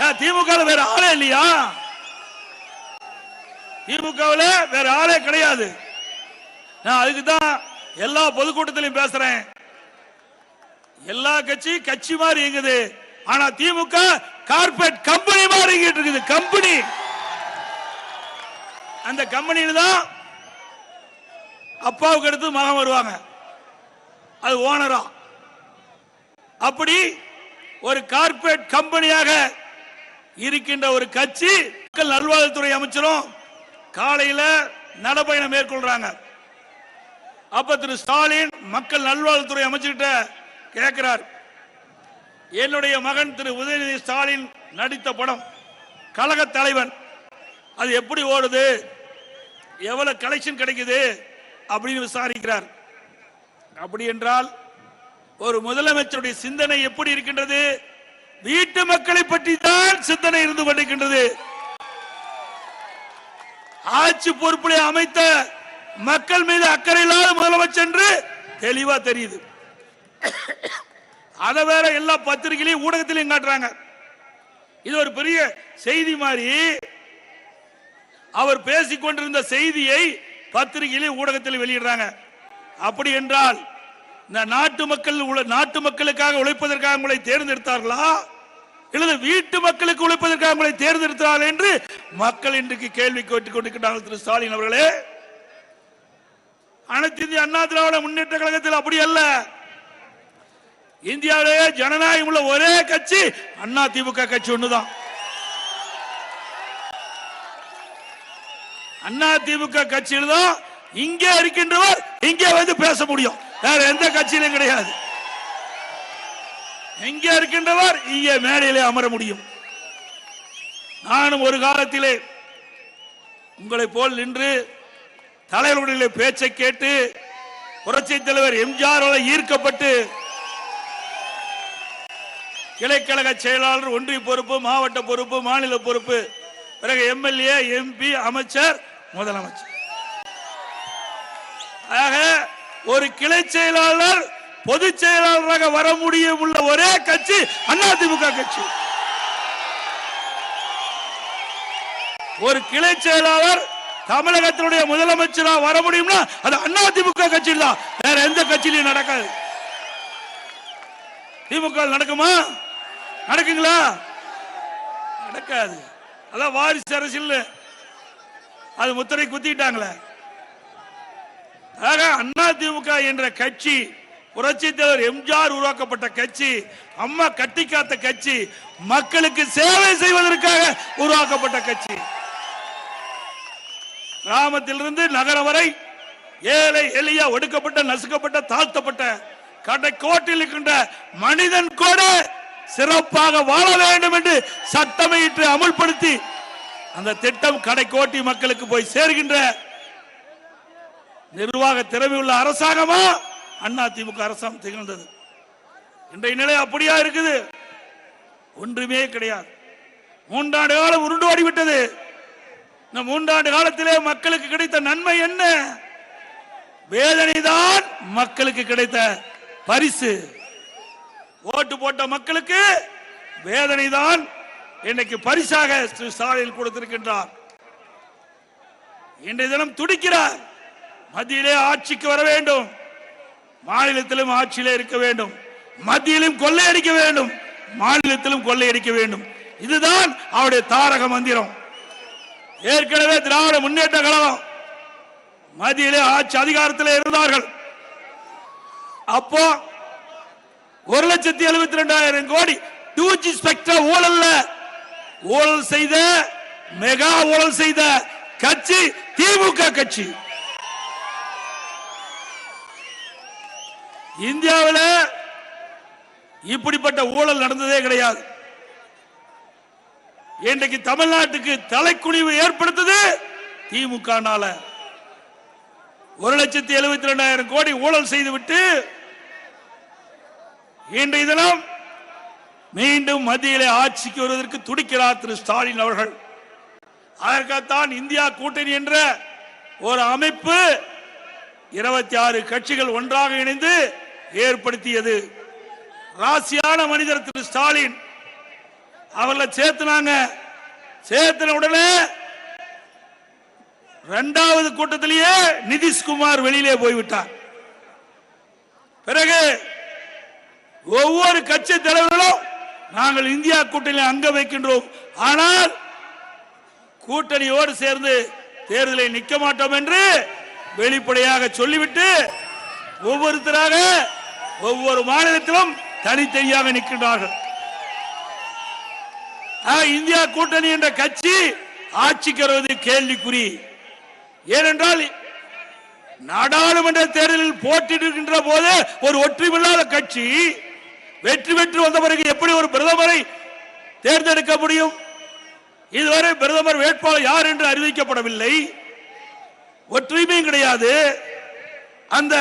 திமுக வேற ஆளே இல்லையா? திமுகவில் வேற ஆளே கிடையாது. நான் அதுக்கு தான் எல்லா பொதுக்கூட்டத்திலையும் பேசுறேன். எல்லா கட்சி கட்சி மாதிரி இயங்குது. ஆனா திமுக கார்பரேட் கம்பெனி மாதிரி இயங்கிட்டு இருக்குது. கம்பெனி. அந்த கம்பெனியில தான் அப்பாவுக்கு எடுத்து மகன் வருவாங்க. அது ஓனரா. அப்படி ஒரு கார்பரேட் கம்பெனியாக இருக்கின்ற ஒரு கட்சி மக்கள் நல்வாழ்வுத்துறை அமைச்சரும் காலையில நடைபயணம் மேற்கொள்றாங்க. அப்ப திரு ஸ்டாலின் மக்கள் நல்வாழ்வுத்துறை அமைச்சர்கிட்ட கேட்கிறார். என்னுடைய மகன் திரு உதயநிதி ஸ்டாலின் நடித்த படம் கழக தலைவன். அது எப்படி ஓடுது? எவ்வளவு கலெக்ஷன் கிடைக்குது? அப்படின்னு விசாரிக்கிறார். அப்படி என்றால் ஒரு முதலமைச்சருடைய சிந்தனை எப்படி இருக்கின்றது? வீட்டு மக்களை பற்றி தான் சிந்தனை இருந்து கொண்டிருக்கின்றது. ஆட்சி பொறுப்பிலே அமைத்த மக்கள் மீது அக்கறை இல்லாத முதலமைச்சர் என்று தெளிவா தெரியுது. அதை வேற எல்லா பத்திரிகையிலையும் ஊடகத்திலையும் காட்டுறாங்க. இது ஒரு பெரிய செய்தி மாதிரி. அவர் பேசிக்கொண்டிருந்த செய்தியை பத்திரிகையிலே ஊடகத்தில் வெளியிடுறாங்க. அப்படி என்றால் இந்த நாட்டு மக்கள் நாட்டு மக்களுக்காக உழைப்பதற்காக உங்களை தேர்ந்தெடுத்தார்களா? இல்லது வீட்டு மக்களுக்கு உழைப்பதற்காக உங்களை தேர்ந்தெடுத்தார்கள் என்று மக்கள் இன்றைக்கு கேள்வி கேட்டுக் கொண்டிருக்கிறார்கள் திரு ஸ்டாலின் அவர்களே. அனைத்து இந்திய அண்ணா திராவிட முன்னேற்ற கழகத்தில் அப்படி அல்ல. இந்தியாவிலேயே ஜனநாயகம் உள்ள ஒரே கட்சி அண்ணா திமுக கட்சி ஒண்ணுதான். அண்ணா திமுக கட்சியில் தான் இங்கே இருக்கின்றவர் இங்கே வந்து பேச முடியும். வேற எந்த கட்சியிலும் கிடையாது. இங்கே இருக்கின்றவர் இங்கே மேடையிலே அமர முடியும். நானும் ஒரு காலத்திலே உங்களை போல் நின்று தலைவர்களுடைய பேச்சை கேட்டு புரட்சி தலைவர் எம்ஜிஆர் ஈர்க்கப்பட்டு கிளைக்கழக செயலாளர் ஒன்றிய பொறுப்பு மாவட்ட பொறுப்பு மாநில பொறுப்பு பிறகு எம்எல்ஏ எம்பி அமைச்சர் முதலமைச்சர். ஆக ஒரு கிளை செயலாளர் பொதுச் செயலாளராக வர முடியும் உள்ள ஒரே கட்சி அதிமுக கட்சி. ஒரு கிளை செயலாளர் தமிழகத்தினுடைய முதலமைச்சராக வர முடியும்னா அது அதிமுக கட்சியில் தான். வேற எந்த கட்சியிலையும் நடக்காது. திமுக நடக்குமா? நடக்குங்களா? நடக்காது. அதான் வாரிசு அரசியல் அது முத்திரை குத்திட்டாங்களே. ஆக அண்ணா திமுக என்ற கட்சி புரட்சி தலைவர் எம்ஜிஆர் உருவாக்கப்பட்ட கட்சி அம்மா கட்டி காத்த கட்சி மக்களுக்கு சேவை செய்வதற்காக உருவாக்கப்பட்ட கட்சி. கிராமத்திலிருந்து நகரம் வரை ஏழை எளிய ஒடுக்கப்பட்ட நசுக்கப்பட்ட தாழ்த்தப்பட்ட கடை கோட்டில் இருக்கின்ற மனிதன் கூட சிறப்பாக வாழ வேண்டும் என்று சட்டமையிட்டு அமுல்படுத்தி அந்த திட்டம் கடை கோட்டி மக்களுக்கு போய் சேர்கின்ற நிர்வாக திறமையுள்ள அரசாங்கமா? அண்ணா திமுக அரசாங்கம் திகழ்ந்தது. இன்றைய நிலை அப்படியா இருக்குது? ஒன்றுமே கிடையாது. மூன்றாண்டு காலம் உருண்டு ஓடிவிட்டது. இந்த மூன்றாண்டு காலத்திலே மக்களுக்கு கிடைத்த நன்மை என்ன? வேதனைதான் மக்களுக்கு கிடைத்த பரிசு. ஓட்டு போட்ட மக்களுக்கு வேதனைதான் இன்னைக்கு பரிசாக திரு ஸ்டாலின் கொடுத்திருக்கின்றார். இன்றைய தினம் துடிக்கிறார். மத்தியிலே ஆட்சிக்கு வர வேண்டும். மாநிலத்திலும் ஆட்சியிலே இருக்க வேண்டும். மத்தியிலும் கொள்ளையடிக்க வேண்டும். மாநிலத்திலும் கொள்ளையடிக்க வேண்டும். இதுதான் அவருடைய தாரக மந்திரம். ஏற்கனவே திராவிட முன்னேற்ற கழகம் மத்தியிலே ஆட்சி அதிகாரத்தில் இருந்தார்கள். அப்போ ஒரு லட்சத்தி எழுபத்தி ரெண்டாயிரம் கோடி டூ ஜி ஸ்பெக்ட்ரா ஊழல்ல. ஊழல் செய்த மெகா ஊழல் செய்த கட்சி திமுக கட்சி. இந்தியாவில் இப்படிப்பட்ட ஊழல் நடந்ததே கிடையாது. இன்றைக்கு தமிழ்நாட்டுக்கு தலைக்குனிவு ஏற்படுத்தது திமுகனால. ஒரு லட்சத்தி எழுபத்தி ரெண்டாயிரம் கோடி ஊழல் செய்துவிட்டு இன்றைய தினம் மீண்டும் மத்தியிலே ஆட்சிக்கு வருவதற்கு துடிக்கிறார் திரு ஸ்டாலின் அவர்கள். அதற்காகத்தான் இந்தியா கூட்டணி என்ற ஒரு அமைப்பு இருபத்தி ஆறு கட்சிகள் ஒன்றாக இணைந்து ஏற்படுத்தியது. ராசியான மனிதர் திரு ஸ்டாலின். அவர்களை சேர்த்துனாங்க. சேர்த்துன உடனே இரண்டாவது கூட்டத்திலேயே நிதிஷ்குமார் வெளியிலே போய்விட்டார். பிறகு ஒவ்வொரு கட்சி தலைவர்களும் நாங்கள் இந்தியா கூட்டணி அங்க வைக்கின்றோம். ஆனால் கூட்டணியோடு சேர்ந்து தேர்தலில் நிற்க மாட்டோம் என்று வெளிப்படையாக சொல்லிவிட்டு ஒவ்வொருத்தராக ஒவ்வொரு மாநிலத்திலும் தனித்தனியாக நிற்கின்றார்கள். இந்தியா கூட்டணி என்ற கட்சி ஆட்சிக்கு வருவது கேள்விக்குறி. ஏனென்றால் நாடாளுமன்ற தேர்தலில் போட்டியிடுகின்ற போது ஒரு ஒற்றுமில்லாத கட்சி வெற்றி பெற்று வந்த பிறகு எப்படி ஒரு பிரதமரை தேர்ந்தெடுக்க முடியும்? இதுவரை பிரதமர் வேட்பாளர் யார் என்று அறிவிக்கப்படவில்லை. ஒற்றுமையும் கிடையாது. அந்த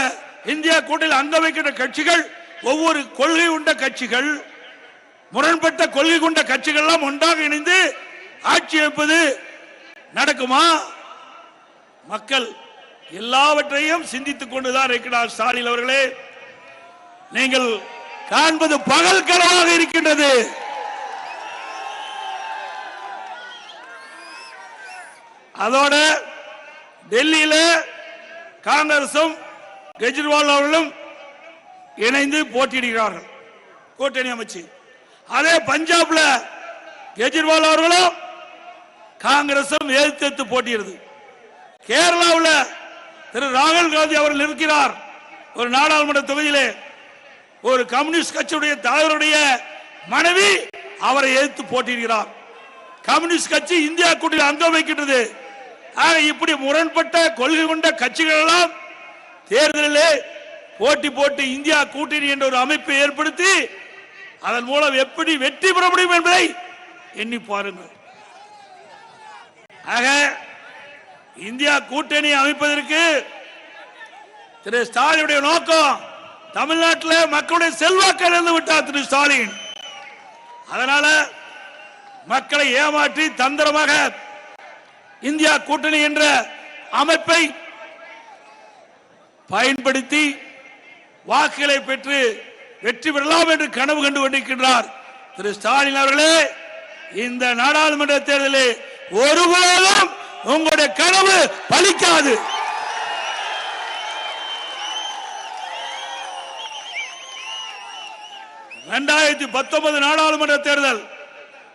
இந்தியா கூட்டில் அங்க வைக்கின்ற கட்சிகள் ஒவ்வொரு கொள்கை உண்ட கட்சிகள் முரண்பட்ட கொள்கை கொண்ட கட்சிகள் எல்லாம் ஒன்றாக இணைந்து ஆட்சி அமைப்பது நடக்குமா? மக்கள் எல்லாவற்றையும் சிந்தித்துக் கொண்டுதான் இருக்கிறார் ஸ்டாலின் அவர்களே. நீங்கள் காண்பது பகல் கனவாக இருக்கின்றது. அதோட டெல்லியில காங்கிரசும் கெஜ்ரிவால் அவர்களும் இணைந்து போட்டியிடுகிறார்கள். கூட்டணி அமைச்சு. அதே பஞ்சாப்ல கெஜ்ரிவால் அவர்களும் காங்கிரசும் எதிர்த்து போட்டியிடுது. கேரளாவில் திரு ராகுல் காந்தி அவர்கள் இருக்கிறார் ஒரு நாடாளுமன்ற தொகுதியிலே ஒரு கம்யூனிஸ்ட் கட்சியுடைய தலைவருடைய மனைவி அவரை எதிர்த்து போட்டியிடுகிறார். கம்யூனிஸ்ட் கட்சி இந்தியா கூட்டணி அங்கம் வைக்கின்றது. இப்படி முரண்பட்ட கொள்கை கொண்ட கட்சிகள் எல்லாம் தேர்தலிலே போட்டி போட்டு இந்தியா கூட்டணி என்ற ஒரு அமைப்பை ஏற்படுத்தி அதன் மூலம் எப்படி வெற்றி பெற முடியும் என்பதை எண்ணி பாருங்கள். ஆக இந்தியா கூட்டணி அமைப்பதற்கு திரு ஸ்டாலினுடைய நோக்கம் தமிழ்நாட்டில் மக்களுடைய செல்வாக்கு இழந்து விட்டார் திரு ஸ்டாலின். அதனால மக்களை ஏமாற்றி தந்திரமாக இந்தியா கூட்டணி என்ற அமைப்பை பயன்படுத்தி வாக்குகளை பெற்று வெற்றி பெறலாம் என்று கனவு கண்டு கொண்டிருக்கின்றார். திரு ஸ்டாலின் அவர்களே இந்த நாடாளுமன்ற தேர்தலில் ஒருபோதும் உங்களுடைய கனவு பலிக்காது. இரண்டாயிரத்தி பத்தொன்பது நாடாளுமன்ற தேர்தல்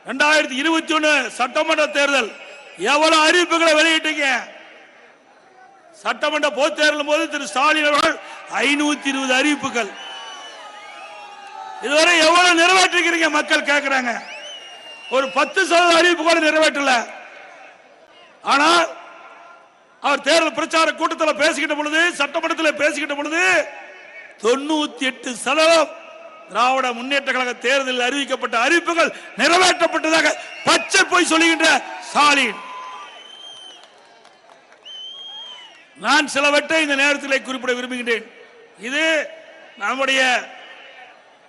இரண்டாயிரத்தி இருபத்தி ஒன்னு சட்டமன்ற தேர்தல் எவ்வளவு அறிவிப்புகளை வெளியிட்டீங்க? சட்டமன்ற பொதுத் தேர்தலும் போது திரு ஸ்டாலின் அவர்கள் ஐநூத்தி இருபது அறிவிப்புகள். இதுவரை எவ்வளவு நிறைவேற்றிருக்கிறீங்க மக்கள் கேட்கிறாங்க ஒரு பத்து சதவீத அறிவிப்பு கூட நிறைவேற்றல. ஆனா அவர் தேர்தல் பிரச்சார கூட்டத்தில் பேசிக்கிட்ட பொழுது சட்டமன்றத்தில் பேசிக்கிட்ட பொழுது தொண்ணூத்தி எட்டு சதவீதம் திராவிட முன்னேற்ற கழக தேர்தலில் அறிவிக்கப்பட்ட அறிவிப்புகள் நிறைவேற்றப்பட்டதாக பச்சை போய் சொல்லுகின்ற ஸ்டாலின். நான் சிலவற்றை இந்த நேரத்தில் குறிப்பிட விரும்புகின்றேன். இது நம்முடைய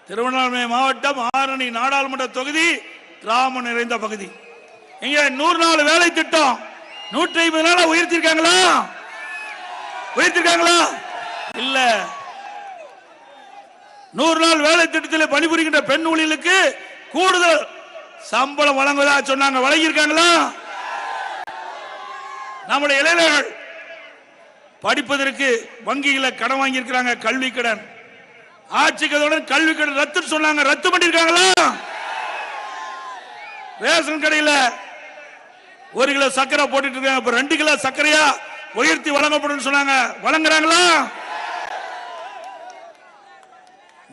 திருவண்ணாமலை மாவட்டம் ஆரணி நாடாளுமன்ற தொகுதி கிராமம் நிறைந்த பகுதி. இங்க நூறு நாள் வேலை திட்டம். நூற்றி ஐம்பது நாளா உயர்த்திருக்காங்களா? உயர்த்திருக்காங்களா? இல்ல. நூறு நாள் வேலை திட்டத்தில் பணிபுரிகின்ற பெண் ஊழியலுக்கு கூடுதல் சம்பளம் வழங்குவதா சொன்னாங்க. வழங்கியிருக்காங்களா? நம்முடைய இளைஞர்கள் படிப்பதற்கு வங்கியில கடன் வாங்கியிருக்கிறாங்க கல்வி கடன். ஆட்சிக்கு கல்வி கடன் ரத்து சொன்னாங்க. ரத்து பண்ணிருக்காங்களா ரேஷன் கடையில் ஒரு கிலோ சர்க்கரை போட்டுட்டு இருக்காங்க. இப்ப ரெண்டு கிலோ சர்க்கரையா உயர்த்தி வழங்கப்படும் சொன்னாங்க. வழங்குறாங்களா?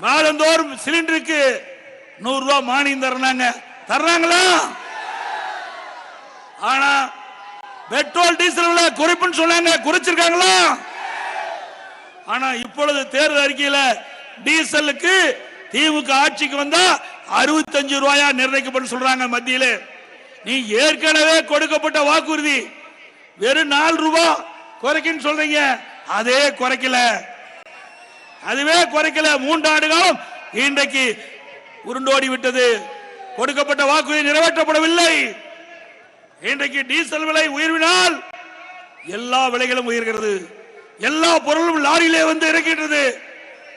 மாதந்தோறும் சிலிண்டருக்கு நூறு ரூபாய் மானியம் தர்றாங்க. தர்றாங்களா? ஆனா பெட்ரோல் டீசல் விலை குறைப்புன்னு சொன்னாங்க. குறைச்சிருக்காங்களா? ஆனா இப்பொழுது தேர்தல் அறிக்கையில டீசலுக்கு திமுக ஆட்சிக்கு வந்தா அறுபத்தஞ்சு ரூபாயா நிர்ணயிக்கப்படும் சொல்றாங்க மத்தியில. நீ ஏற்கனவே கொடுக்கப்பட்ட வாக்குறுதி வெறும் நாலு ரூபாய் குறைக்குன்னு சொல்றீங்க. அதே குறைக்கல. அதுவே குறைக்கல. மூன்று காலம் இன்றைக்கு உருண்டோடி விட்டது கொடுக்கப்பட்ட வாக்குறுதி நிறைவேற்றப்படவில்லை. இன்றைக்கு டீசல் விலை உயர்வினால் எல்லா விலைகளும் உயர்கிறது. எல்லா பொருளும் லாரியிலே வந்து இறக்கின்றது.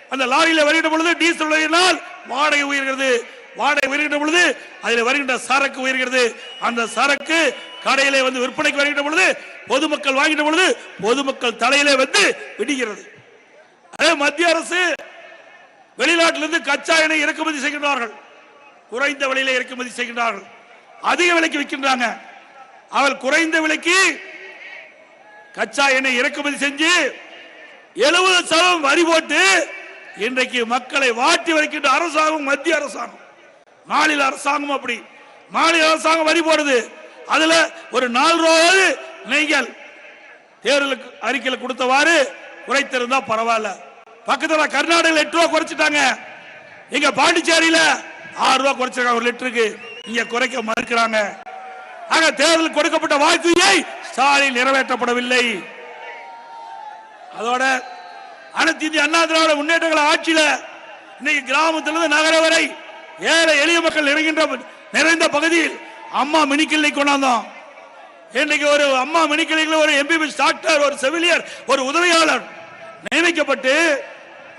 அந்த லாரியில வருகின்ற பொழுது டீசல் விலையினால் வாடகை உயர்கிறது. வாடகை உயர்கின்ற பொழுது அதில் வருகின்ற சரக்கு உயர்கிறது. அந்த சரக்கு கடையிலே வந்து விற்பனைக்கு வருகின்ற பொழுது பொதுமக்கள் வாங்கின்ற பொழுது பொதுமக்கள் தலையிலே வந்து விடுகிறது. அதே மத்திய அரசு வெளிநாட்டிலிருந்து கச்சா எண்ணெய் இறக்குமதி செய்கின்றார்கள். குறைந்த விலையில இறக்குமதி செய்கின்றார்கள். அதிக விலைக்கு விற்கின்றாங்க. அவள் குறைந்த விலைக்கு கச்சா எண்ணெய் இறக்குமதி செஞ்சு எழுபது சதவீதம் வரி போட்டு இன்றைக்கு மக்களை வாட்டி வைக்கின்ற அரசாங்கம் மத்திய அரசாங்கம். மாநில அரசாங்கம் அப்படி. மாநில அரசாங்கம் வரி போடுது. அதுல ஒரு நாலு ரூபாவது நீங்கள் தேர்தலுக்கு அறிக்கையில் கொடுத்தவாறு குறைத்திருந்தா பரவாயில்ல. பக்கத்துல கர்நாடகாவில் எட்டு ரூபா குறைச்சிட்டாங்க. இங்க பாண்டிச்சேரியில ஆறு ரூபா குறைச்சிருக்காங்க. ஒரு லிட்டருக்கு. இங்க குறைக்க மறுக்கிறாங்க. ஆக தேர்தல் கொடுக்கப்பட்ட வாக்குறுதியை ஸ்டாலின் நிறைவேற்றப்படவில்லை. அதோட அனைத்து இந்திய அண்ணா திராவிட முன்னேற்றங்கள ஆட்சியில இன்னைக்கு கிராமத்திலிருந்து நகர வரை ஏழை எளிய மக்கள் நிறைகின்ற நிறைந்த பகுதியில் அம்மா மினிக்கிள்ளை கொண்டாந்தோம். இன்னைக்கு ஒரு அம்மா மினி ஒரு எம்பிபிஎஸ் டாக்டர் ஒரு செவிலியர் ஒரு உதவியாளர் நியமிக்கப்பட்டு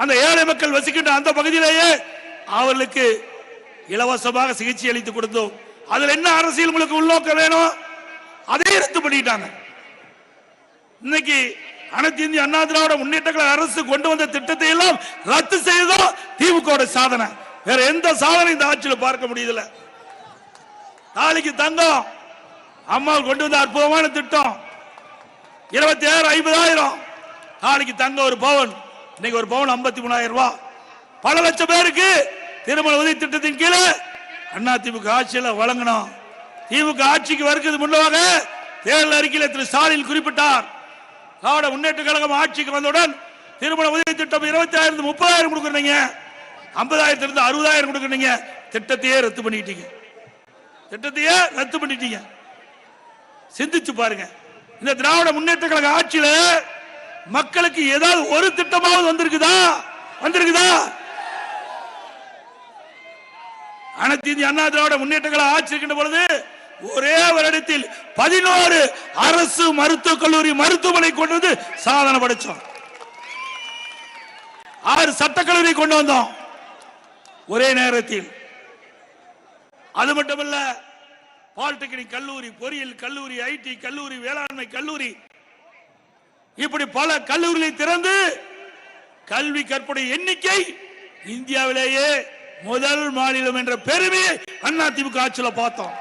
அந்த ஏழை மக்கள் வசிக்கின்ற அந்த பகுதியிலேயே அவர்களுக்கு இலவசமாக சிகிச்சை அளித்து கொடுத்தோம். அதுல என்ன அரசியல் உங்களுக்கு உள்நோக்கம் வேணும்? அதே ரத்து பண்ணிட்டாங்க. இன்னைக்கு அனைத்து இந்திய அண்ணா திராவிட முன்னேற்ற கழக அரசு கொண்டு வந்த திட்டத்தை எல்லாம் ரத்து செய்ததும் திமுக சாதனை. வேற எந்த சாதனை இந்த ஆட்சியில் பார்க்க முடியல. நாளைக்கு தங்கம் அம்மா கொண்டு வந்த அற்புதமான திட்டம். இருபத்தி ஆறு ஐம்பதாயிரம். நாளைக்கு தங்கம் ஒரு பவன். இன்னைக்கு ஒரு பவன் ஐம்பத்தி மூணாயிரம் ரூபாய். பல லட்சம் பேருக்கு திருமண உதவி திட்டத்தின் கீழே அண்ணா திமுக ஆட்சியில் வழங்கணும் திமுக ஆட்சிக்கு வருகிறது முன்னதாக தேர்தல் அறிக்கையில் திரு ஸ்டாலின் குறிப்பிட்டார். திராவிட முன்னேற்ற கழகம் ஆட்சிக்கு வந்தவுடன் திருமண உதவி திட்டம் இருபத்தி ஆயிரத்து முப்பதாயிரம் கொடுக்குறீங்க. ஐம்பதாயிரத்திலிருந்து அறுபதாயிரம் கொடுக்குறீங்க. திட்டத்தையே ரத்து பண்ணிட்டீங்க. திட்டத்தையே ரத்து பண்ணிட்டீங்க. சிந்திச்சு பாருங்க. இந்த திராவிட முன்னேற்ற கழக ஆட்சியில மக்களுக்கு ஏதாவது ஒரு திட்டமாவது வந்திருக்குதா? வந்திருக்குதா? அனைத்து இந்திய அண்ணா திராவிட முன்னேற்றங்களை ஆட்சி இருக்கின்ற பொழுது ஒரே வருடத்தில் பதினோரு அரசு மருத்துவக் கல்லூரி மருத்துவமனை கொண்டு வந்து சாதனை படைச்சோம். ஆறு சட்டக்கல்லூரி கொண்டு வந்தோம். ஒரே நேரத்தில். அது மட்டுமல்ல பாலிடெக்னிக் கல்லூரி பொறியியல் கல்லூரி ஐடி கல்லூரி வேளாண்மை கல்லூரி. இப்படி பல கல்லூரிகளை திறந்து கல்வி கற்பனை எண்ணிக்கை இந்தியாவிலேயே முதல் மாநிலம் என்ற பெருமையை அண்ணா திமுக ஆட்சியில பார்த்தோம்.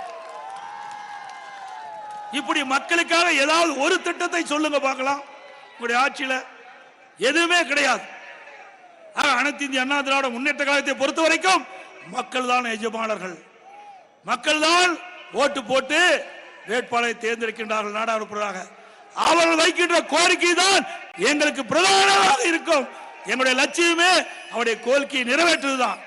இப்படி மக்களுக்காக ஏதாவது ஒரு திட்டத்தை சொல்லுங்க பார்க்கலாம். உங்களுடைய ஆட்சியில எதுவுமே கிடையாது. அனைத்து இந்திய அண்ணா திராவிட முன்னேற்ற காலத்தை பொறுத்த வரைக்கும் மக்கள் தான் எஜமானர்கள். மக்கள் தான் ஓட்டு போட்டு வேட்பாளரை தேர்ந்தெடுக்கின்றார்கள் நாடாளுமன்றாக அவர்கள் வைக்கின்ற கோரிக்கை தான் எங்களுக்கு பிரதானமாக இருக்கும். எங்களுடைய லட்சியமே அவருடைய கோரிக்கையை நிறைவேற்றுவதுதான்.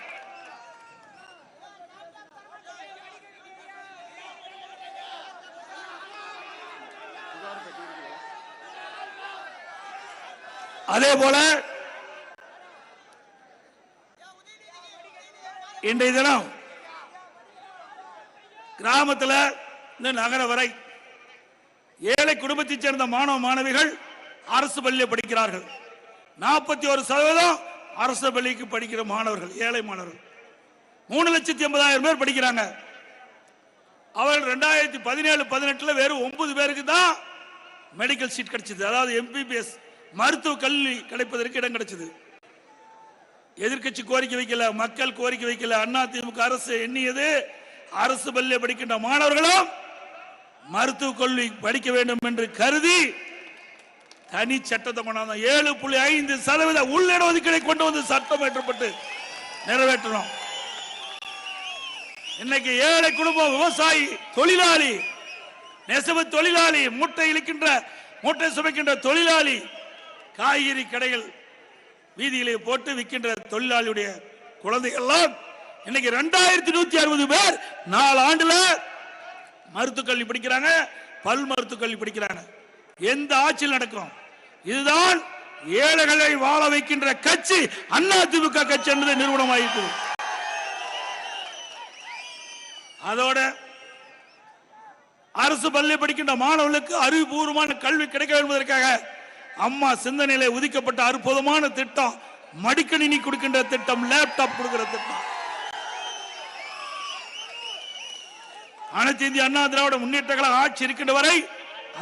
அதே போல இன்றைய தினம் கிராமத்தில் இந்த நகர வரை ஏழை குடும்பத்தைச் சேர்ந்த மாணவ மாணவிகள் அரசு பள்ளியில் படிக்கிறார்கள். நாற்பத்தி ஒரு சதவீதம் அரசு பள்ளிக்கு படிக்கிற மாணவர்கள் ஏழை மாணவர்கள். மூணு லட்சத்தி எண்பதாயிரம் பேர் படிக்கிறாங்க. அவர்கள் ரெண்டாயிரத்தி பதினேழு பதினெட்டுல வெறும் ஒன்பது பேருக்கு தான் மெடிக்கல் சீட் கிடைச்சது. அதாவது எம்பிபிஎஸ் மருத்துவ கல்வி கிடைப்பதற்கு இடம் கிடைச்சது. எதிர்க்கட்சி கோரிக்கை வைக்கல மக்கள் கோரிக்கை வைக்கல அண்ணா திமுக அரசு எண்ணியது அரசு பள்ளியில் படிக்கின்ற மாணவர்களும் மருத்துவ கல்வி படிக்க வேண்டும் என்று கருதி தனி சட்டத்தை கொண்டாந்தோம் ஏழு புள்ளி ஐந்து சதவீத உள்ளிட ஒதுக்கீடை கொண்டு வந்து சட்டம் ஏற்றப்பட்டு நிறைவேற்றணும் இன்னைக்கு ஏழை குடும்பம் விவசாயி தொழிலாளி நெசவு தொழிலாளி மூட்டை இழுக்கின்ற மூட்டை சுமைக்கின்ற தொழிலாளி காய்கறி கடைகள் வீதியிலே போட்டு விற்கின்ற தொழிலாளியுடைய குழந்தைகள்லாம் இன்னைக்கு ரெண்டாயிரத்தி நூத்தி அறுபது பேர் நாலு ஆண்டுல மருத்துவக் கல்வி படிக்கிறாங்க பல் மருத்துவக் கல்வி படிக்கிறாங்க. எந்த ஆட்சியில் நடக்கும்? இதுதான் ஏழைகளை வாழ வைக்கின்ற கட்சி. அண்ணா திமுக கட்சி என்பது நிறுவனமாயிருக்கிறது அதோட அரசு பள்ளி படிக்கின்ற மாணவர்களுக்கு அறிவுபூர்வமான கல்வி கிடைக்க என்பதற்காக அம்மா சிந்தனையில ஒதுக்கப்பட்ட அற்புதமான திட்டம். மடிக்கணினி கொடுக்கின்ற திட்டம் லேப்டாப் கொடுக்கிற திட்டம். அனைத்து இந்திய அண்ணா திராவிட முன்னேற்ற கழக ஆட்சி இருக்கின்ற வரை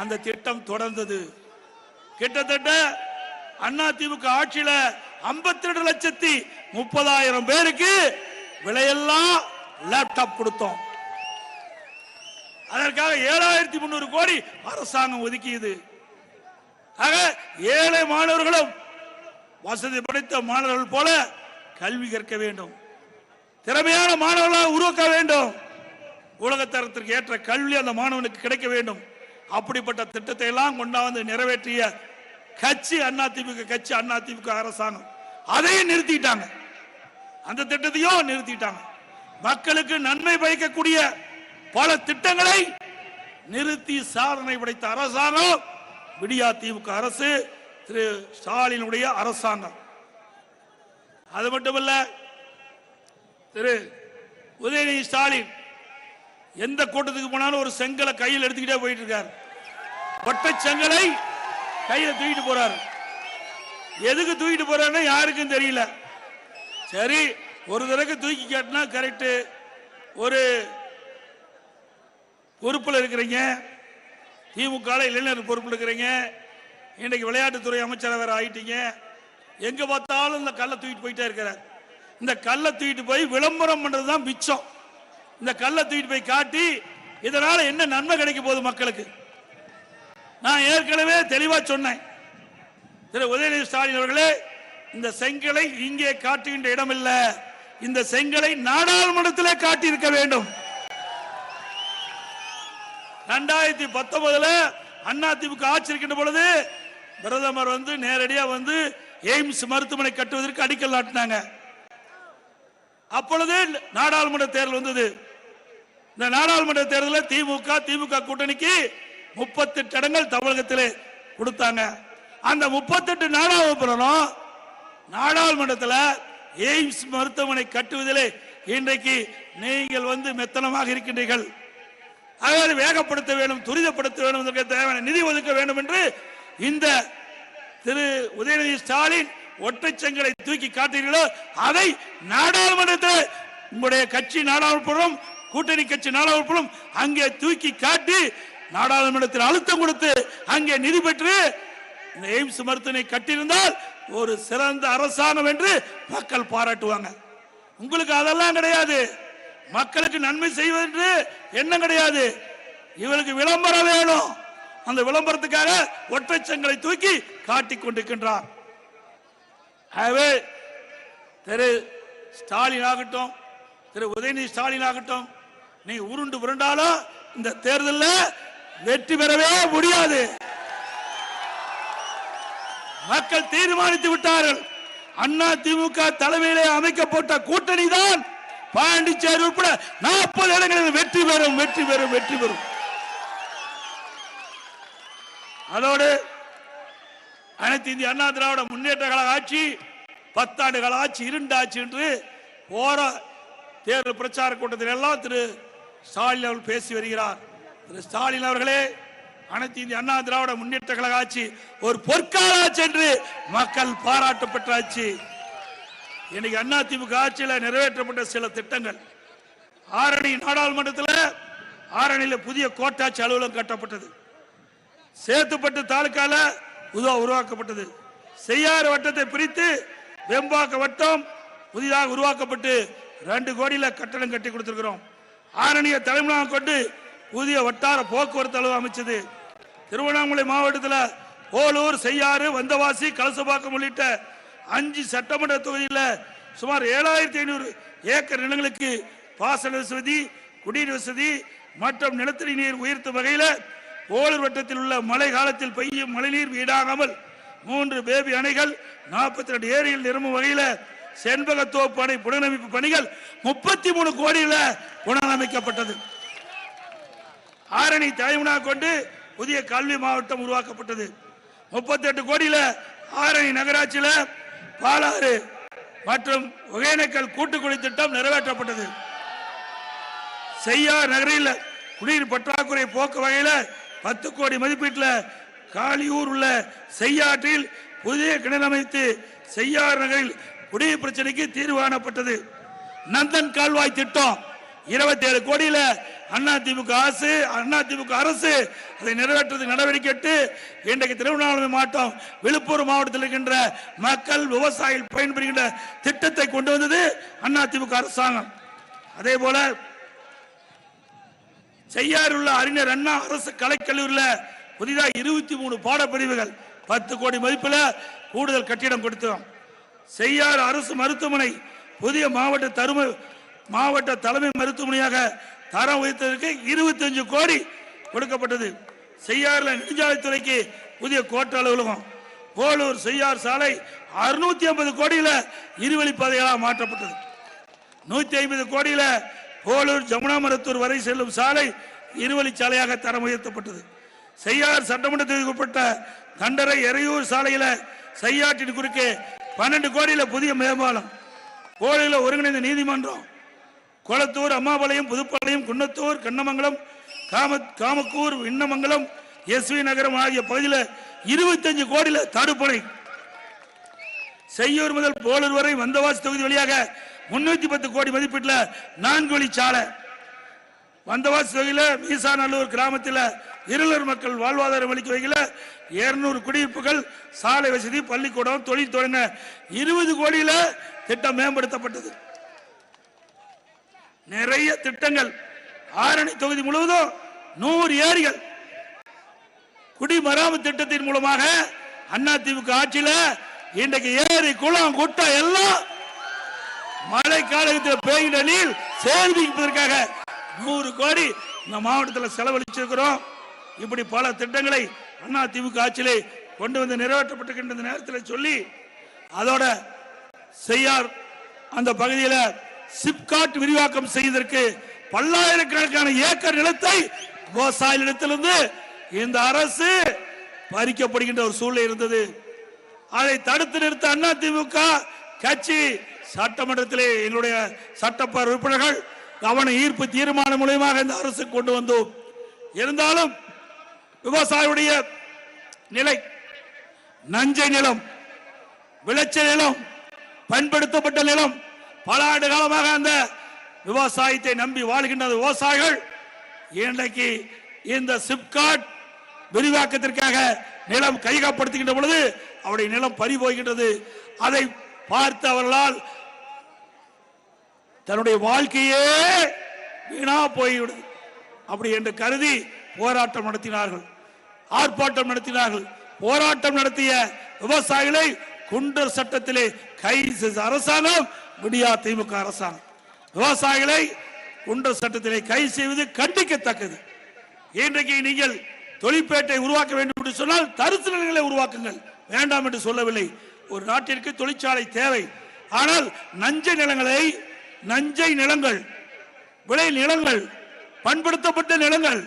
அந்த திட்டம் தொடர்ந்தது. கிட்டத்தட்ட அண்ணா திமுக ஆட்சியில 52 ரெண்டு லட்சத்தி முப்பதாயிரம் பேருக்கு விலையெல்லாம் லேப்டாப் கொடுத்தோம். அதற்காக ஏழாயிரத்தி முன்னூறு கோடி அரசாங்கம் ஒதுக்கியது. ஆக ஏழை மாணவர்களும் வசதி படைத்த மாணவர்கள் போல கல்வி கற்க வேண்டும். திறமையான மாணவர்களாக உருவாக்க வேண்டும். உலகத்தரத்திற்கு ஏற்ற கல்வி அந்த மாணவனுக்கு கிடைக்க வேண்டும். அப்படிப்பட்ட திட்டத்தை எல்லாம் கொண்டாந்து நிறைவேற்றிய கட்சி அதிமுக கட்சி அதிமுக அரசாங்கம் அதையும் நிறுத்திட்டாங்க. அந்த திட்டத்தையும் நிறுத்திட்டாங்க. மக்களுக்கு நன்மை பயக்கக்கூடிய பல திட்டங்களை நிறுத்தி சாதனை படைத்த அரசாங்கம் விடியா திமுக அரசு திரு ஸ்டாலினுடைய அரசாங்கம். அது மட்டுமல்ல திரு உதயநிதி ஸ்டாலின் எந்த கூட்டத்துக்கு போனாலும் ஒரு செங்கலை கையில் எடுத்துக்கிட்டே போயிட்டு இருக்காரு ஒட்டை செங்கலை கையில தூக்கிட்டு போறாரு. எதுக்கு தூக்கிட்டு போறாருன்னா யாருக்கும் தெரியல. சரி ஒரு தடவை தூக்கி காட்டினா கரெக்டு ஒரு பொறுப்பில் இருக்கிறீங்க. திமுக ல இளைஞர் பொறுப்பு எடுக்கிறீங்க இன்னைக்கு விளையாட்டுத்துறை அமைச்சர் வேற ஆயிட்டீங்க. எங்க பார்த்தாலும் இந்த கல்லை தூக்கிட்டு போயிட்டே இருக்கிறார். இந்த கல்லை தூக்கிட்டு போய் விளம்பரம் பண்றது தான் மிச்சம். இந்த கல்லை தூக்கிட்டு போய் காட்டி இதனால என்ன நன்மை கிடைக்க போகுது மக்களுக்கு? நான் ஏற்கனவே தெளிவா சொன்னேன். திரு. உதயநிதி ஸ்டாலின் அவர்களே இந்த செங்கலை இங்கே காட்டுகின்ற இடம் இல்ல இந்த செங்கலை நாடாளுமன்றத்திலே காட்டியிருக்க வேண்டும். ரெண்டாயிரத்தி பத்தொன்பதுல அண்ணா திமுக ஆட்சி இருக்கின்ற பொழுது பிரதமர் வந்து நேரடியா வந்து எய்ம்ஸ் மருத்துவமனை கட்டுவதற்கு அடிக்கல் நாட்டினாங்க. அப்பொழுது நாடாளுமன்ற தேர்தல் வந்தது. இந்த நாடாளுமன்ற தேர்தலில் திமுக திமுக கூட்டணிக்கு முப்பத்தெட்டு இடங்கள் தமிழகத்தில் கொடுத்தாங்க. அந்த முப்பத்தெட்டு நாடாளுமன்றம் நாடாளுமன்றத்தில் எய்ம்ஸ் மருத்துவமனை கட்டுவதிலே இன்றைக்கு நீங்கள் வந்து மெத்தனமாக இருக்கின்றீர்கள். அதாவது வேகப்படுத்த வேண்டும் துரிதப்படுத்த வேண்டும் இதற்கு தேவையான நிதி ஒதுக்க வேண்டும் என்று இந்த திரு உதயநிதி ஸ்டாலின் ஒற்றைச்சங்களை தூக்கி காட்டுகிறீர்களோ அதை நாடாளுமன்றத்தில் உங்களுடைய கட்சி நாடாளுமன்றம் கூட்டணி கட்சி நாடாளுமன்றம் அங்கே தூக்கி காட்டி நாடாளுமன்றத்தில் அழுத்தம் கொடுத்து அங்கே நிதி பெற்று எய்ம்ஸ் மருத்துவனை கட்டியிருந்தால் ஒரு சிறந்த அரசாங்கம் என்று மக்கள் பாராட்டுவாங்க. உங்களுக்கு அதெல்லாம் கிடையாது. மக்களுக்கு நன்மை செய்வதென்று எண்ணம் கிடையாது. இவருக்கு விளம்பரம் வேணும். அந்த விளம்பரத்துக்காக ஒற்றைச்சங்களை தூக்கி காட்டிக் கொண்டிருக்கின்றார் ஆகவே திரு ஸ்டாலின் ஆகட்டும் திரு உதயநிதி ஸ்டாலின் ஆகட்டும் நீ உருண்டு உருண்டாலும் இந்த தேர்தலில் வெற்றி பெறவே முடியாது. மக்கள் தீர்மானித்து விட்டார்கள். அண்ணா திமுக தலைமையிலே அமைக்கப்பட்ட கூட்டணி தான் பாண்டிச்சேரி உட்பட நாற்பது இடங்களில் வெற்றி பெறும் வெற்றி பெறும் வெற்றி பெறும். அதோடு அனைத்து இந்திய அண்ணா திராவிட முன்னேற்ற கழக ஆட்சி பத்தாண்டு கால ஆட்சி இருண்ட என்று போற தேர்தல் பிரச்சார கூட்டத்தில் எல்லாம் திரு ஸ்டாலின் அவர்கள் பேசி வருகிறார். திரு ஸ்டாலின் அவர்களே அனைத்து இந்திய அண்ணா திராவிட முன்னேற்ற கழக ஆட்சி ஒரு பொற்கால ஆட்சி என்று மக்கள் பாராட்டப்பட்டாச்சு ஆட்சி இன்னைக்கு அண்ணா திமுக ஆட்சியில் நிறைவேற்றப்பட்ட சில திட்டங்கள். ஆரணி நாடாளுமன்றத்தில் ஆரணியில் புதிய கோட்டாட்சி அலுவலகம் கட்டப்பட்டது. சேத்துப்பட்டு தாலுக்கால உதவ உருவாக்கப்பட்டது. செய்யாறு வட்டத்தை பிரித்து வெம்பாக்க வட்டம் புதிதாக உருவாக்கப்பட்டு ரெண்டு கோடியில கட்டடம் கட்டி கொடுத்திருக்கிறோம். ஆரணியை தலைமையாக கொண்டு புதிய வட்டார போக்குவரத்து அளவு அமைச்சது. திருவண்ணாமலை மாவட்டத்தில் போலூர் செய்யாறு வந்தவாசி கலசபாக்கம் உள்ளிட்ட அஞ்சு சட்டமன்ற தொகுதியில் சுமார் ஏழாயிரத்தி ஐநூறு ஏக்கர் நிலங்களுக்கு பாசன வசதி குடிநீர் வசதி மற்றும் நிலத்தடி நீர் உயர்த்தும் வகையில் போலூர் வட்டத்தில் உள்ள மழை காலத்தில் பெய்யும் மழைநீர் வீடாகாமல் மூன்று பேபி அணைகள் நாற்பத்தி ரெண்டு ஏரியில் நிரம்பும் வகையில் செண்பகத்தோப்பு அணை புனரமைப்பு பணிகள் முப்பத்தி மூணு கோடியில் புனரமைக்கப்பட்டது. ஆரணி தலைமுனா கொண்டு புதிய கல்வி மாவட்டம் உருவாக்கப்பட்டது. முப்பத்தி எட்டு கோடியில் ஆரணி நகராட்சியில் பாலாறு மற்றும் ஒகேனக்கல் கூட்டுக்குடி திட்டம் நிறைவேற்றப்பட்டது. செய்யார் நகரில் குடிநீர் பற்றாக்குறை போக்கு வகையில் பத்து கோடி மதிப்பீட்டில் காளியூர் உள்ள செய்யாற்றில் புதிய கிணறு அமைத்து செய்யார் நகரில் குடிநீர் பிரச்சனைக்கு தீர்வு காணப்பட்டது. நந்தன் கால்வாய் திட்டம் இருபத்தி ஏழு கோடியில அண்ணா திமுக அரசு அண்ணா திமுக அரசு அதை நிறைவேற்றுவதற்கு நடவடிக்கை எடுத்து இன்றைக்கு திருவண்ணாமலை மாவட்டம் விழுப்புரம் மாவட்டத்தில் இருக்கின்ற மக்கள் விவசாயிகள் பயன்பெறுகின்ற திட்டத்தை கொண்டு வந்தது அண்ணா திமுக அரசாங்கம். அதே போல செய்யார் உள்ள அறிஞர் அண்ணா அரசு கலைக்கல்லூரியில் புதிதாக இருபத்தி மூணு பாடப்பிரிவுகள் பத்து கோடி மதிப்பில் கூடுதல் கட்டிடம் கொடுத்தோம். செய்யாறு அரசு மருத்துவமனை புதிய மாவட்ட தரும மாவட்ட தலைமை மருத்துவமனையாக தரம் உயர்த்ததற்கு இருபத்தஞ்சு கோடி கொடுக்கப்பட்டது. செய்யாறுல நெடுஞ்சாலைத்துறைக்கு புதிய கோட்ட அலுவலகம். போலூர் செய்யார் சாலை அறுநூத்தி ஐம்பது கோடியில இருவழிப்பாதைகளாக மாற்றப்பட்டது. நூத்தி ஐம்பது கோடியில போலூர் ஜமுனாமரத்தூர் வரை செல்லும் சாலை இருவழிச்சாலையாக தரம் உயர்த்தப்பட்டது. செய்யார் சட்டமன்ற உட்பட்ட கண்டரை எறையூர் சாலையில செய்யாற்றின் குறுக்கே பன்னெண்டு கோடியில புதிய மேம்பாலம். கோழியில ஒருங்கிணைந்த நீதிமன்றம் கோலத்தூர் அம்மாபாளையம் புதுப்பாளையம் குன்னத்தூர் கண்ணமங்கலம் காம காமக்கூர் விண்ணமங்கலம் எஸ்வி நகரம் ஆகிய பகுதியில் இருபத்தஞ்சு கோடியில் தடுப்பணை. செய்யூர் முதல் போலூர் வரை வந்தவாசி தொகுதி வழியாக முன்னூத்தி பத்து கோடி மதிப்பீட்டில் நான்கு வழி சாலை. வந்தவாசி தொகுதியில் மீசாநல்லூர் கிராமத்தில் இருளர் மக்கள் வாழ்வாதாரம் அளிக்க வகையில் இருநூறு குடியிருப்புகள் சாலை வசதி பள்ளிக்கூடம் தொழில் தொடங்க இருபது கோடியில் திட்டம் மேம்படுத்தப்பட்டது. நிறைய திட்டங்கள். ஆரணி தொகுதி முழுவதும் நூறு ஏரிகள். குடிமராமத்து திட்டத்தின் மூலமாக அண்ணா திமுக ஆட்சியில இன்றைக்கு ஏரி குளம் குட்டை எல்லாம் மழை காலத்தில் பெய்கின்ற நீர் சேமிப்பதற்காக நூறு கோடி இந்த மாவட்டத்தில் செலவழிச்சிருக்கிறோம். இப்படி பல திட்டங்களை அண்ணா திமுக ஆட்சியிலே கொண்டு வந்து நிறைவேற்றப்பட்டிருக்கின்ற இந்த நேரத்தில் சொல்லி அதோட செய்யார் அந்த பகுதியில் சிப்காட் விரிவாக்கம் செய்வதற்கு பல்லாயிரக்கணக்கான ஏக்கர் நிலத்தை விவசாயிகளிடத்திலிருந்து இந்த அரசு பறிக்கப்படுகின்ற ஒரு சூழ்நிலை இருந்தது. அதை தடுத்து நிறுத்த அண்ணா திமுக கட்சி சட்டமன்றத்திலே எங்களுடைய சட்டப்பேரவை உறுப்பினர்கள் கவன ஈர்ப்பு தீர்மானம் மூலியமாக இந்த அரசு கொண்டு வந்தோம். இருந்தாலும் விவசாயியுடைய நிலை நஞ்சை நிலம் விளைச்சல் நிலம் பயன்படுத்தப்பட்ட நிலம் பல ஆண்டு காலமாக அந்த விவசாயத்தை நம்பி வாழ்கின்ற விவசாயிகள். இன்றைக்கு இந்த சிப்காட் விரிவாக்கத்திற்காக நிலம் கையகப்படுத்துகின்ற பொழுது அவருடைய நிலம் பறி போகின்றது அதை பார்த்து அவர்களால் தன்னுடைய வாழ்க்கையே வீணா போய்விடுது. அப்படி என்று கருதி போராட்டம் நடத்தினார்கள். ஆர்ப்பாட்டம் நடத்தினார்கள். போராட்டம் நடத்திய விவசாயிகளை குண்டர் சட்டத்திலே கைது அரசாங்கம் விடியா திமுக அரசாங்கம். விவசாயிகளை குண்டர் சட்டத்திலே கைது செய்வது கண்டிக்கத்தக்கது. இன்றைக்கு நீங்கள் தொழிற்பேட்டை உருவாக்க வேண்டும் என்று சொன்னால் தரிசு நிலங்களை உருவாக்குங்கள். வேண்டாம் என்று சொல்லவில்லை. ஒரு நாட்டிற்கு தொழிற்சாலை தேவை. ஆனால் நஞ்சை நிலங்களை நஞ்சை நிலங்கள் விளை நிலங்கள் பண்படுத்தப்பட்ட நிலங்கள்.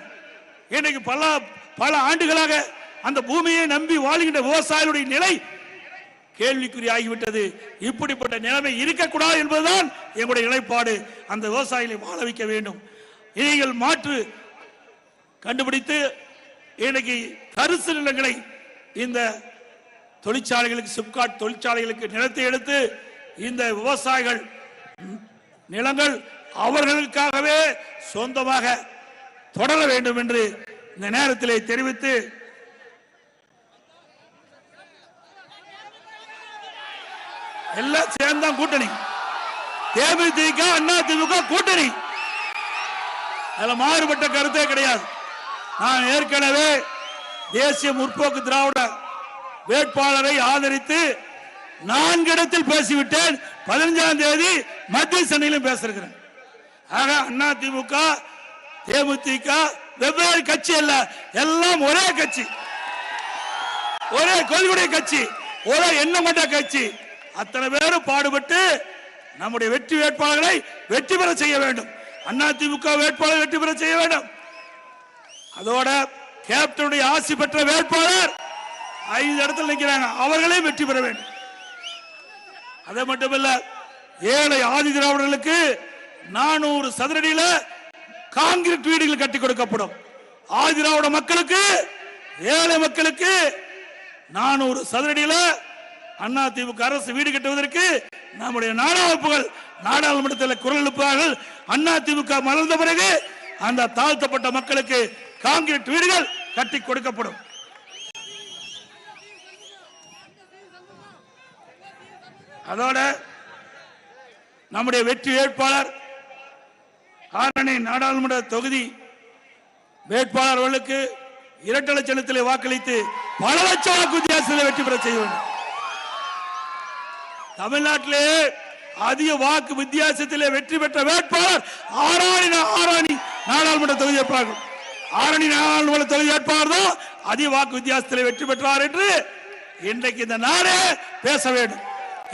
இன்றைக்கு பல பல ஆண்டுகளாக அந்த பூமியை நம்பி வாழ்கின்ற விவசாயிகளுடைய நிலை கேள்விக்குறி ஆகிவிட்டது இப்படிப்பட்ட நிலைமை இருக்கக்கூடாது என்பதுதான் எங்களுடைய நிலைப்பாடு. அந்த விவசாயிகளை வாழ வைக்க வேண்டும். நீங்கள் மாற்று கண்டுபிடித்து இன்னைக்கு கருசு நிலங்களை இந்த தொழிற்சாலைகளுக்கு சிப்காட் தொழிற்சாலைகளுக்கு நிலத்தை எடுத்து இந்த விவசாயிகள் நிலங்கள் அவர்களுக்காகவே சொந்தமாக தொடர வேண்டும் என்று இந்த நேரத்திலே தெரிவித்து எல்லாம் சேர்ந்தான் கூட்டணி. தேமுதிக அண்ணா திமுக கூட்டணி. அதுல மாறுபட்ட கருத்தே கிடையாது. நான் ஏற்கனவே தேசிய முற்போக்கு திராவிட வேட்பாளரை ஆதரித்து நான்கு இடத்தில் பேசிவிட்டேன். பதினஞ்சாம் தேதி மத்திய சென்னையிலும் பேசிருக்கிறேன் ஆக அண்ணா திமுக தேமுதிக வெவ்வேறு கட்சி அல்ல எல்லாம் ஒரே கட்சி. ஒரே கொள்கையுடைய கட்சி ஒரே எண்ணம் கொண்ட கட்சி. அத்தனை பேரும் பாடுபட்டு நம்முடைய வெற்றி வேட்பாளர்களை வெற்றி பெற செய்ய வேண்டும். அண்ணா திமுக வேட்பாளர் வெற்றி பெற செய்ய வேண்டும். அதோட கேப்டனுடைய ஆசி பெற்ற வேட்பாளர் ஐந்து இடத்துல நிற்கிறாங்க. அவர்களே வெற்றி பெற வேண்டும். அது மட்டுமல்ல ஏழை ஆதி திராவிடர்களுக்கு நானூறு சதுரடியில காங்கிரீட் வீடுகள் கட்டி கொடுக்கப்படும். ஆதி திராவிட மக்களுக்கு ஏழை மக்களுக்கு நானூறு சதுரடியில அண்ணா திமுக அரசு வீடு கட்டுவதற்கு நம்முடைய நாடாளுப்புகள் நாடாளுமன்றத்தில் குரல் எழுப்புவார்கள். அண்ணா திமுக மலர்ந்த பிறகு அந்த தாழ்த்தப்பட்ட மக்களுக்கு காங்கிரீட் வீடுகள் கட்டி கொடுக்கப்படும். அதோட நம்முடைய வெற்றி வேட்பாளர் ஆரணி நாடாளுமன்ற தொகுதி வேட்பாளர் அவர்களுக்கு இரட்டை வாக்களித்து பல லட்சம் வாக்கு வித்தியாசத்தில் வெற்றி பெற செய்ய வேண்டும். தமிழ்நாட்டிலே அதிக வாக்கு வித்தியாசத்திலே வெற்றி பெற்ற வேட்பாளர் ஆராணி ஆராணி நாடாளுமன்ற தொகுதி வேட்பாளர். ஆரணி நாடாளுமன்ற தொகுதி வேட்பாளர் தான் அதிக வாக்கு வித்தியாசத்திலே வெற்றி பெற்றார் என்று இன்றைக்கு இந்த நாடு பேச வேண்டும்.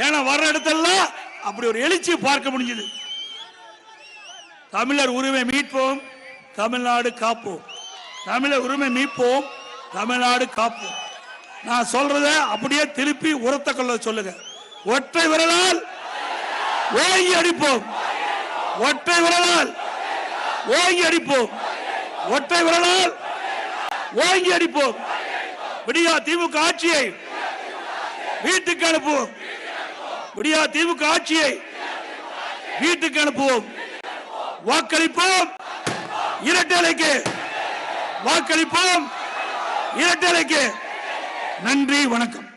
ஏன்னா வர்ற இடத்தெல்லாம் அப்படி ஒரு எழுச்சி பார்க்க முடிஞ்சது. தமிழர் உரிமை மீட்போம் தமிழ்நாடு காப்போம். தமிழர் உரிமை மீட்போம் தமிழ்நாடு காப்போம். நான் சொல்றத அப்படியே திருப்பி உரத்த கொள்ள சொல்லுங்க. ஒற்றை விரலால் ஓங்கி அடிப்போம். ஒற்றை விரலால் ஓங்கி அடிப்போம். ஒற்றை விரலால் ஓங்கி அடிப்போம். விடியா திமுக ஆட்சியை வீட்டுக்கு அனுப்புவோம். விடியா திமுக ஆட்சியை வீட்டுக்கு அனுப்புவோம். வாக்களிப்போம். இரட்டலைக்கு வாக்களிப்போம். இரட்டலைக்கு நன்றி வணக்கம்.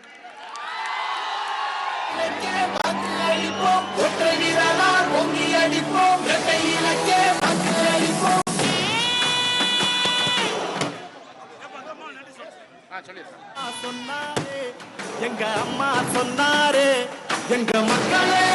சொன்னாரே எங்க அம்மா சொன்னாரே எங்க மக்களே.